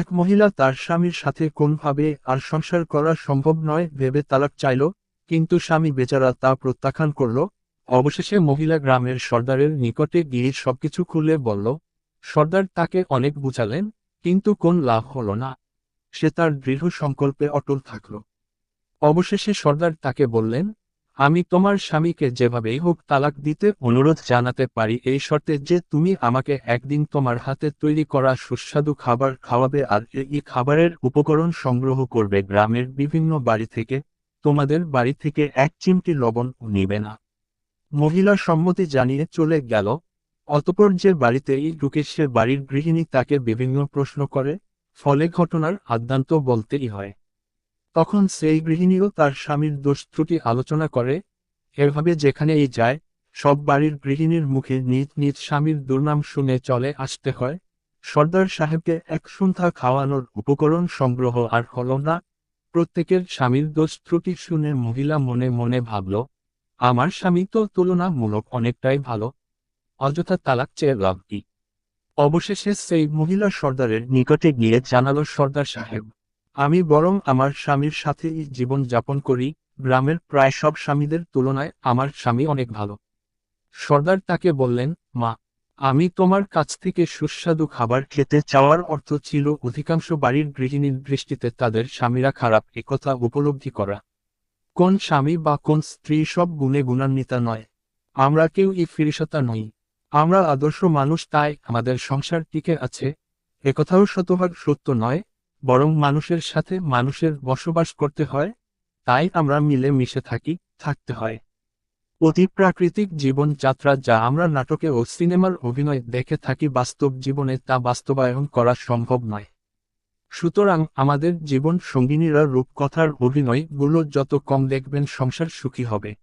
এক মহিলা তার স্বামীর সাথে কোনভাবে আর সংসার করা সম্ভব নয় ভেবে তালাক চাইল, কিন্তু স্বামী বেচারা তা প্রত্যাখ্যান করল। অবশেষে মহিলা গ্রামের সর্দারের নিকটে গিয়ে সবকিছু খুলে বলল, সর্দার তাকে অনেক বুঝালেন, কিন্তু কোন লাভ হল না। সে তার দৃঢ় সংকল্পে অটল থাকল। অবশেষে সর্দার তাকে বললেন আমি তোমার স্বামীকে যেভাবেই হোক তালাক দিতে অনুরোধ জানাতে পারি, এই শর্তে যে তুমি আমাকে একদিন তোমার হাতে তৈরি করা সুস্বাদু খাবার খাওয়াবে আর এই খাবারের উপকরণ সংগ্রহ করবে। গ্রামের বিভিন্ন বাড়ি থেকে, তোমাদের বাড়ি থেকে এক চিমটি লবণ নিবে না। মহিলা সম্মতি জানিয়ে চলে গেল। অতপর যে বাড়িতেই ঢুকে সে বাড়ির গৃহিণী তাকে বিভিন্ন প্রশ্ন করে, ফলে ঘটনার আদ্যান্ত বলতেই হয়। তখন সেই গৃহিণীও তার স্বামীর দোষ ত্রুটি আলোচনা করে, এভাবে যেখানেই যায়, সব বাড়ির গৃহিণীর মুখে নিজ নিজ স্বামীর দুর্নাম শুনে চলে আসতে হয়। সর্দার সাহেবকে এক সন্ধ্যা খাওয়ানোর উপকরণ সংগ্রহ আর হল না। প্রত্যেকের স্বামীর দোষ ত্রুটি শুনে মহিলা মনে মনে ভাবল, আমার স্বামী তো তুলনামূলক অনেকটাই ভালো। অযথা তালাক চেয়ে লাভ কি? অবশেষে সেই মহিলা সর্দারের নিকটে গিয়ে জানালো সর্দার সাহেব আমি বরং আমার স্বামীর সাথেই জীবন যাপন করি, গ্রামের প্রায় সব স্বামীদের তুলনায় আমার স্বামী অনেক ভালো। সর্দার তাকে বললেন, মা, আমি তোমার কাছ থেকে সুস্বাদু খাবার খেতে চাওয়ার অর্থ ছিল অধিকাংশ বাড়ির গৃহিণীর দৃষ্টিতে তাদের স্বামীরা খারাপ একথা উপলব্ধি করা। কোন স্বামী বা কোন স্ত্রী সব গুণে গুণান্বিতা নয়। আমরা কেউ এই ফিরিসতা নই। আমরা আদর্শ মানুষ তাই আমাদের সংসার টিকে আছে। একথাও শতভাগ সত্য নয়। বরং মানুষের সাথে মানুষের বসবাস করতে হয়, তাই আমরা মিলে মিশে থাকি, থাকতে হয়। অতি প্রাকৃতিক জীবনযাত্রা যা আমরা নাটকে ও সিনেমার অভিনয় দেখে থাকি বাস্তব জীবনে তা বাস্তবায়ন করা সম্ভব নয়। সুতরাং আমাদের জীবন সঙ্গিনীরা রূপকথার অভিনয়গুলো যত কম দেখবেন সংসার সুখী হবে।